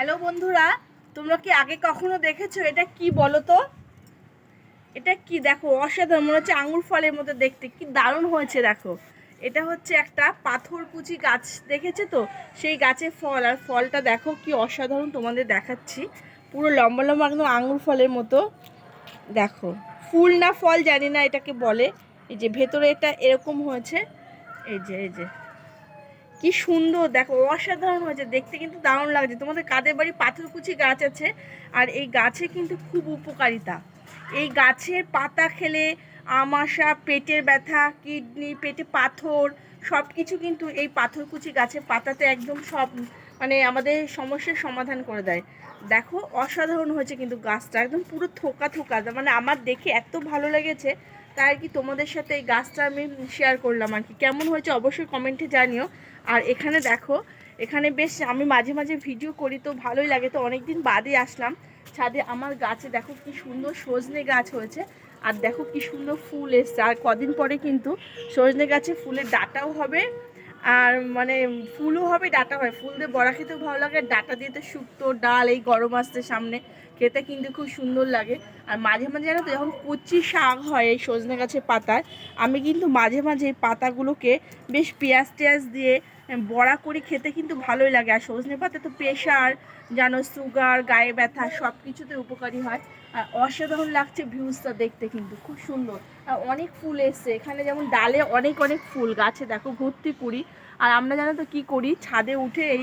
Hello বন্ধুরা, তোমরা কি আগে কখনো দেখেছ? এটা কি বলো তো এটা কি? দেখো, অসাধারণ, মনে হচ্ছে আঙুর ফলের মতো দেখতে। কি দারুণ হয়েছে, দেখো। এটা হচ্ছে একটা পাথরকুচি গাছ, দেখেছে তো? সেই গাছের ফল, আর ফলটা দেখো কি অসাধারণ তোমাদের দেখাচ্ছি। পুরো লম্বা লম্বা একদম আঙুর ফলের মতো। দেখো, ফুল না ফল জানি না এটাকে বলে। এই যে ভেতরে এটা এরকম হয়েছে। এই যে এই যে। কি সুন্দর, দেখো অসাধারণ হয়েছে, দেখতে কিন্তু দারুণ লাগছে। তোমাদের কাদের বাড়ি পাথরকুচি গাছ আছে, আর এই গাছে কিন্তু খুব উপকারিতা। এই গাছের পাতা খেলে আমাশা, পেটের ব্যথা, কিডনি, পেটে পাথর সব কিছু কিন্তু এই পাথরকুচি গাছের পাতাতে একদম সব মানে আমাদের সমস্যার সমাধান করে দেয়। দেখো অসাধারণ হয়েছে কিন্তু গাছটা, একদম পুরো থোকা থোকা মানে আমার দেখে এত ভালো লেগেছে। তাই আর কি তোমাদের সাথে এই গাছটা আমি শেয়ার করলাম আর কি। কেমন হয়েছে অবশ্যই কমেন্টে জানিও। আর এখানে দেখো, এখানে বেশ আমি মাঝে মাঝে ভিডিও করি তো ভালোই লাগে। তো অনেক দিন বাদে আসলাম ছাদে। আমার গাছে দেখো কি সুন্দর সজনে গাছ হয়েছে। আর দেখো কি সুন্দর ফুল এসছে। আর কদিন পরে কিন্তু সজনে গাছে ফুলের ডাটাও হবে। আর মানে ফুলও হবে, ডাটা হয় ফুল দিয়ে বড়া খেতেও ভালো লাগে। ডাটা দিয়ে তো শুক্তো, ডাল, এই গরম আসতে সামনে। খেতে কিন্তু খুব সুন্দর লাগে। আর মাঝে মাঝে জানো তো যখন কচি শাক হয় এই সজনে গাছের পাতায়, আমি কিন্তু মাঝে মাঝে পাতাগুলোকে বেশ পেঁয়াজ টেয়াজ দিয়ে বড়া করে খেতে কিন্তু ভালোই লাগে। আর সজনে পাতা তো প্রেশার জানো সুগার গায়ে ব্যথা সব কিছুতে উপকারী হয়। আর অসাধারণ লাগছে ভিউজটা দেখতে কিন্তু, খুব সুন্দর। আর অনেক ফুল এসছে। এখানে যেমন ডালে অনেক অনেক ফুল, গাছে দেখো ভর্তি করি আর আমরা জানো তো কী করি? ছাদে উঠে এই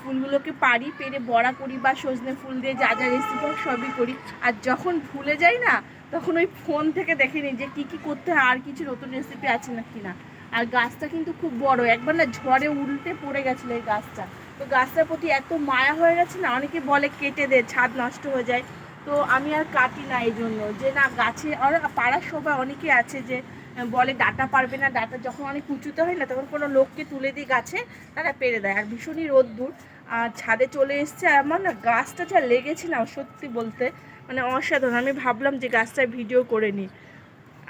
ফুলগুলোকে পারি পেরে বড়া করি বা সজনে ফুল দিয়ে যা যা রেসিপি সবই করি। আর যখন ভুলে যাই না, তখন ওই ফোন থেকে দেখে নিই যে কী কী করতে হয়, আর কিছু নতুন রেসিপি আছে না কি না। আর গাছটা কিন্তু খুব বড়, একবার না ঝড়ে উল্টে পড়ে গেছিল এই গাছটা। তো গাছটার প্রতি এত মায়া হয়ে গেছে না, অনেকে বলে কেটে দে, ছাদ নষ্ট হয়ে যায়। তো আমি আর কাটি না এই জন্য। যে না গাছে, আর পাড়ার সবাই অনেকে আছে যে বলে ডাটা পারবে না, ডাটা যখন অনেক উঁচুতে হয় না, তখন কোনো লোককে তুলে দিই গাছে তারা পেরে দেয়। আর ভীষণই রোদ্দুর। আর ছাদে চলে এসছে আমার না গাছটা যা লেগেছে না, সত্যি বলতে মানে অসাধারণ। আমি ভাবলাম যে গাছটার ভিডিও করে নিই।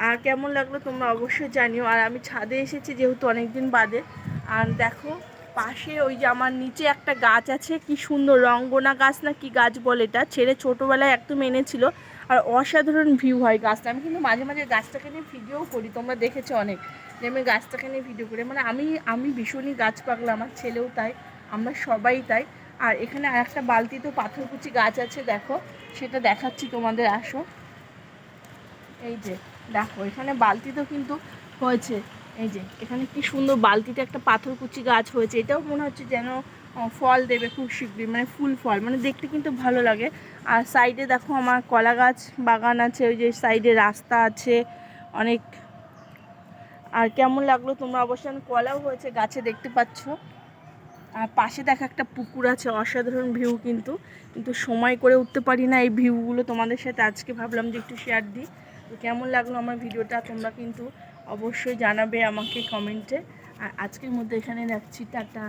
আর কেমন লাগল তোমরা অবশ্যই জানিও। আর আমি ছাদে এসেছি যেহেতু অনেক দিন বাদে। আর দেখো, পাশে ওই যে আমার নিচে একটা গাছ আছে, কি সুন্দর রঙ্গনা গাছ না কি গাছ বলে এটা ছেড়ে ছোটোবেলায় একদম এনেছিল। আর অসাধারণ ভিউ হয় গাছটা। আমি কিন্তু মাঝে মাঝে গাছটাকে নিয়ে ভিডিও করি, তোমরা দেখেছ অনেক। যে আমি গাছটাকে নিয়ে ভিডিও করি। মানে আমি আমি ভীষণই গাছ পাগলা, আমার ছেলেও তাই, আমরা সবাই তাই। আর এখানে আর একটা বালতিতেও পাথরকুচি গাছ আছে, দেখো। সেটা দেখাচ্ছি তোমাদের, আসো। এই যে, দেখো, এখানে বালতিতেও কিন্তু হয়েছে। এই যে, এখানে কি সুন্দর বালতিতে একটা পাথরকুচি গাছ হয়েছে। এটাও মনে হচ্ছে যেন ফল দেবে খুব শীঘ্রই মানে ফুল ফল মানে দেখতে কিন্তু ভালো লাগে। আর সাইডে দেখো আমার কলা গাছ বাগান আছে, ওই যে সাইডে রাস্তা আছে, অনেক। আর কেমন লাগল তোমরা অবশ্যই কলাও হয়েছে, গাছে দেখতে পাচ্ছ। আর পাশে দেখা একটা পুকুর আছে, অসাধারণ ভিউ কিন্তু। কিন্তু সময় করে উঠতে পারি না এই ভিউগুলো তোমাদের সাথে আজকে ভাবলাম যে একটু শেয়ার দিই। তো কেমন লাগল আমার ভিডিওটা, তোমরা কিন্তু অবশ্যই জানাবে আমাকে কমেন্টে আর আজকের মধ্যে এখানে রাখছি, টাটা।